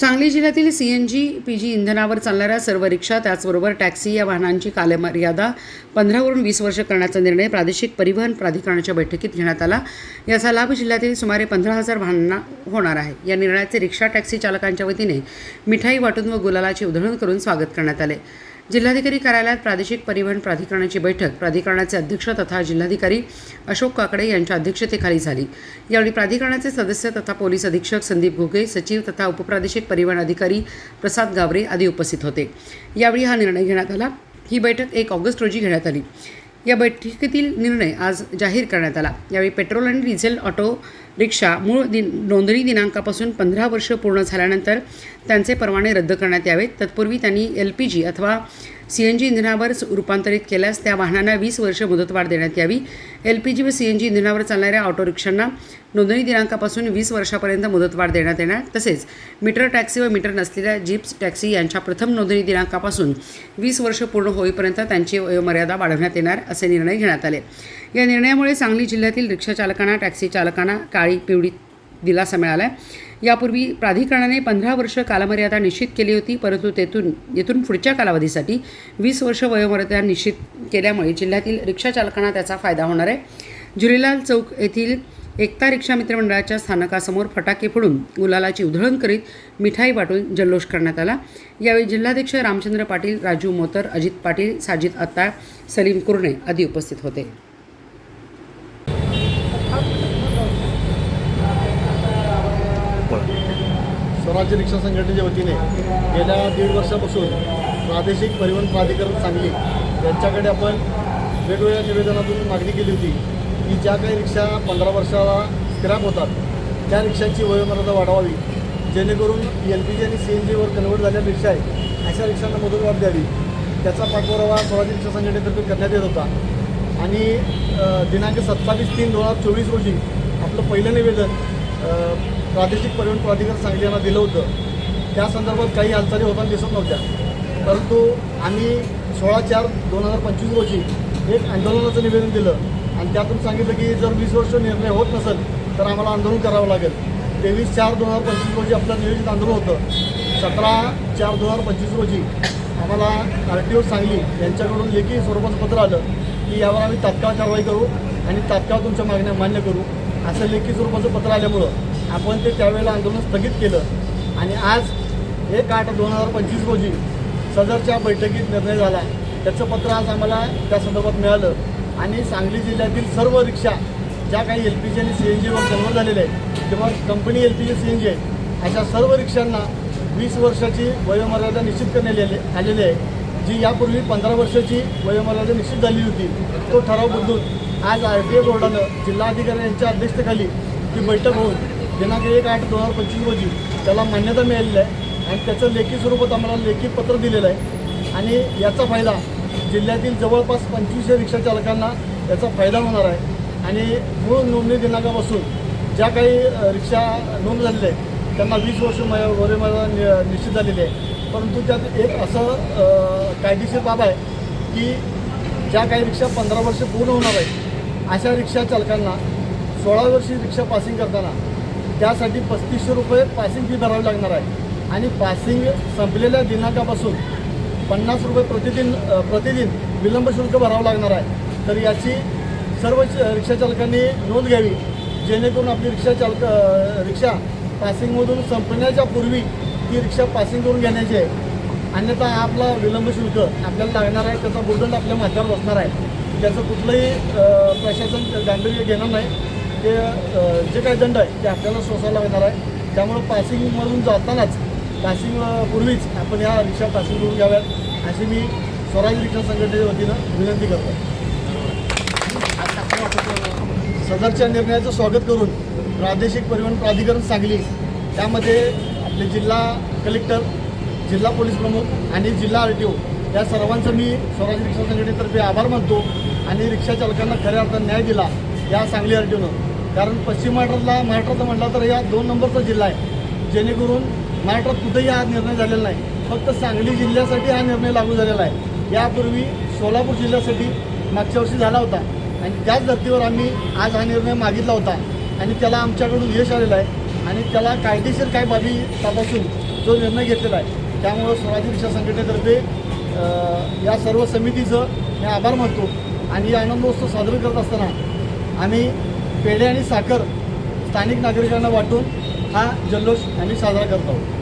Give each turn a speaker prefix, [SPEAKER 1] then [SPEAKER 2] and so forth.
[SPEAKER 1] सांगली जिल्ह्यातील C N G P G इंधनावर चालणाऱ्या सर्व रिक्षा त्याचबरोबर टॅक्सी या वाहनांची कालमर्यादा पंधरावरून वीस वर्ष करण्याचा निर्णय प्रादेशिक परिवहन प्राधिकरणाच्या बैठकीत घेण्यात आला. याचा लाभ जिल्ह्यातील सुमारे पंधरा हजार वाहनांना होणार आहे. या निर्णयाचे रिक्षा टॅक्सी चालकांच्या वतीने मिठाई वाटून व गुलालाची उधळण करून स्वागत करण्यात आले. जिल्हाधिकारी कार्यालयात प्रादेशिक परिवहन प्राधिकरणाची बैठक प्राधिकरणाचे अध्यक्ष तथा जिल्हाधिकारी अशोक काकडे यांच्या अध्यक्षतेखाली झाली. यावेळी प्राधिकरणाचे सदस्य तथा पोलीस अधीक्षक संदीप घुगे सचिव तथा उपप्रादेशिक परिवहन अधिकारी प्रसाद गावरे आदी उपस्थित होते. यावेळी हा निर्णय घेण्यात आला. ही बैठक एक ऑगस्ट रोजी घेण्यात आली. या बैठकीतील निर्णय आज जाहीर करण्यात आला. यावेळी पेट्रोल आणि डिझेल ऑटो रिक्षा मूळ दिन नोंदणी दिनांकापासून पंधरा वर्ष पूर्ण झाल्यानंतर त्यांचे परवाने रद्द करण्यात यावेत. तत्पूर्वी त्यांनी एल पी जी अथवा सी एन जी इंधनावर रूपांतरित केल्यास त्या वाहनांना वीस वर्ष मुदतवाढ देण्यात यावी. एल पी जी व सी एन जी इंधनावर चालणाऱ्या ऑटो रिक्षांना नोंदणी दिनांकापासून वीस वर्षापर्यंत मुदतवाढ देण्यात येणार. तसेच मीटर टॅक्सी व मीटर नसलेल्या जीप्स टॅक्सी यांच्या प्रथम नोंदणी दिनांकापासून वीस वर्ष पूर्ण होईपर्यंत त्यांची वयोमर्यादा वाढवण्यात येणार असे निर्णय घेण्यात आले. या निर्णयामुळे सांगली जिल्ह्यातील रिक्षा चालकांना टॅक्सी चालकांना काळी पिवळी दिलासा मिळाला आहे यापूर्वी प्राधिकरणाने पंधरा वर्ष कालमर्यादा निश्चित केली होती परंतु तेथून येथून पुढच्या कालावधीसाठी वीस वर्ष वयोमर्यादा निश्चित केल्यामुळे जिल्ह्यातील रिक्षा चालकांना त्याचा फायदा होणार आहे. झुलेलाल चौक येथील एकता रिक्षा मित्रमंडळाच्या स्थानकासमोर फटाके फोडून गुलालाची उधळण करीत मिठाई वाटून जल्लोष करण्यात आला. यावेळी जिल्हाध्यक्ष रामचंद्र पाटील राजू मोतर अजित पाटील साजिद अत्ताळ सलीम कुर्णे आदी उपस्थित होते.
[SPEAKER 2] स्वराज्य रिक्षा संघटनेच्या वतीने गेल्या दीड वर्षापासून प्रादेशिक परिवहन प्राधिकरण सांगली यांच्याकडे आपण वेगवेगळ्या निवेदनातून मागणी केली होती की ज्या काही रिक्षा पंधरा वर्षाला स्क्रॅप होतात त्या रिक्षांची वयोमर्यादा वाढवावी जेणेकरून एल पी जी आणि सी एन जीवर कन्वर्ट झालेल्या रिक्षा आहेत अशा रिक्षांना मुदतवाढ द्यावी. त्याचा पाठपुरावा स्वराज्य रिक्षा संघटनेतर्फे करण्यात येत होता. आणि दिनांक सत्तावीस तीन दोन हजार चोवीस रोजी आपलं पहिलं निवेदन प्रादेशिक परिवहन प्राधिकरण सांगली यांना दिलं होतं. त्या संदर्भात काही हालचाली होताना दिसत नव्हत्या. परंतु आम्ही सोळा चार दोन हजार पंचवीस रोजी एक आंदोलनाचं निवेदन दिलं. आणि त्यातून सांगितलं की जर वीस वर्ष निर्णय होत नसेल तर आम्हाला आंदोलन करावं लागेल. तेवीस चार दोन हजार पंचवीस रोजी आपलं नियोजित आंदोलन होतं. सतरा चार दोन हजार पंचवीस रोजी आम्हाला आर टी ओ सांगली यांच्याकडून लेखी स्वरूपाचं पत्र आलं की यावर आम्ही तात्काळ कारवाई करू आणि तात्काळ तुमच्या मागण्या मान्य करू. असं लेखी स्वरूपाचं पत्र आल्यामुळं आपण ते त्यावेळेला आंदोलन स्थगित केलं. आणि आज एक आठ दोन हजार पंचवीस रोजी सदरच्या बैठकीत निर्णय झाला. त्याचं पत्र आज आम्हाला त्या संदर्भात मिळालं. आणि सांगली जिल्ह्यातील सर्व रिक्षा ज्या काही एल पी जी आणि सी एन जीवर जन्म झालेले आहेत किंवा company L P G C N G आहे अशा सर्व रिक्षांना वीस वर्षाची वयोमर्यादा निश्चित करण्यात आले आलेली आहे. जी यापूर्वी पंधरा वर्षाची वयोमर्यादा निश्चित झाली होती. तो ठराव बदलून आज आर टी ए बोर्डानं जिल्हाधिकारी यांच्या अध्यक्षतेखाली ती बैठक होऊन दिनांक एक आठ दोन हजार पंचवीस रोजी त्याला मान्यता मिळालेली आहे. आणि त्याचं लेखी स्वरूपात आम्हाला लेखी पत्र दिलेलं आहे. आणि याचा फायदा जिल्ह्यातील जवळपास पंचवीसशे रिक्षा चालकांना याचा फायदा होणार आहे. आणि मूळ नोंदणी दिनांकापासून ज्या काही रिक्षा नोंद झालेल्या आहेत त्यांना वीस वर्ष मय वयोमर्यादा नि- निश्चित झालेली आहे. परंतु त्यात एक असं कायदेशीर बाब आहे की ज्या काही रिक्षा पंधरा वर्ष पूर्ण होणार आहेत अशा रिक्षा चालकांना सोळा वर्षी रिक्षा पासिंग करताना त्यासाठी पस्तीसशे रुपये पासिंग फी भरावी लागणार आहे. आणि पासिंग संपलेल्या दिनांकापासून पन्नास रुपये प्रतिदिन प्रतिदिन विलंब शुल्क भरावं लागणार आहे. तर याची सर्व रिक्षाचालकांनी नोंद घ्यावी. जेणेकरून आपली रिक्षा चालक रिक्षा पासिंगमधून संपण्याच्या पूर्वी ती रिक्षा पासिंग करून घेण्याची आहे. अन्यथा आपला विलंब शुल्क आपल्याला लागणार आहे त्याचा बुर्दंड आपल्या माथ्यावर बसणार आहे. त्याचं कुठलंही प्रशासन गांभीर्य घेणार नाही. ते जे काही दंड आहे ते आपल्याला सोसायला लागणार आहे. त्यामुळं पासिंगमधून जातानाच पासिंग पूर्वीच आपण या रिक्षा पासिंग करून घ्याव्यात. अशी मी स्वराज रिक्षा संघटनेच्या वतीनं विनंती करतो. सदरच्या निर्णयाचं स्वागत करून प्रादेशिक परिवहन प्राधिकरण सांगली त्यामध्ये आपले जिल्हा कलेक्टर जिल्हा पोलीस प्रमुख आणि जिल्हा आर टी ओ या सर्वांचं मी स्वराज्य रिक्षा संघटनेतर्फे आभार मानतो आणि रिक्षा चालकांना खऱ्या अर्थानं न्याय दिला या सांगली आर टी ओनं. कारण पश्चिम महाराष्ट्रातला महाराष्ट्राचं म्हटलं तर या दोन नंबरचा जिल्हा आहे. जेणेकरून महाराष्ट्रात कुठेही हा निर्णय झालेला नाही. फक्त सांगली जिल्ह्यासाठी हा निर्णय लागू झालेला आहे. यापूर्वी सोलापूर जिल्ह्यासाठी मागच्या वर्षी झाला होता. आणि त्याच धर्तीवर आम्ही आज हा निर्णय मागितला होता. आणि त्याला आमच्याकडून यश आलेलं आहे. आणि त्याला कायदेशीर काय बाबी तपासून जो निर्णय घेतलेला आहे त्यामुळं स्वराज्य रिक्षा संघटनेतर्फे या सर्व समितीचं मी आभार मानतो. आणि आनंदोत्सव साजरा करत असताना आम्ही पेढे आणि साखर स्थानिक नागरिकांना वाटून हा जल्लोष आम्ही साजरा करत आहोत.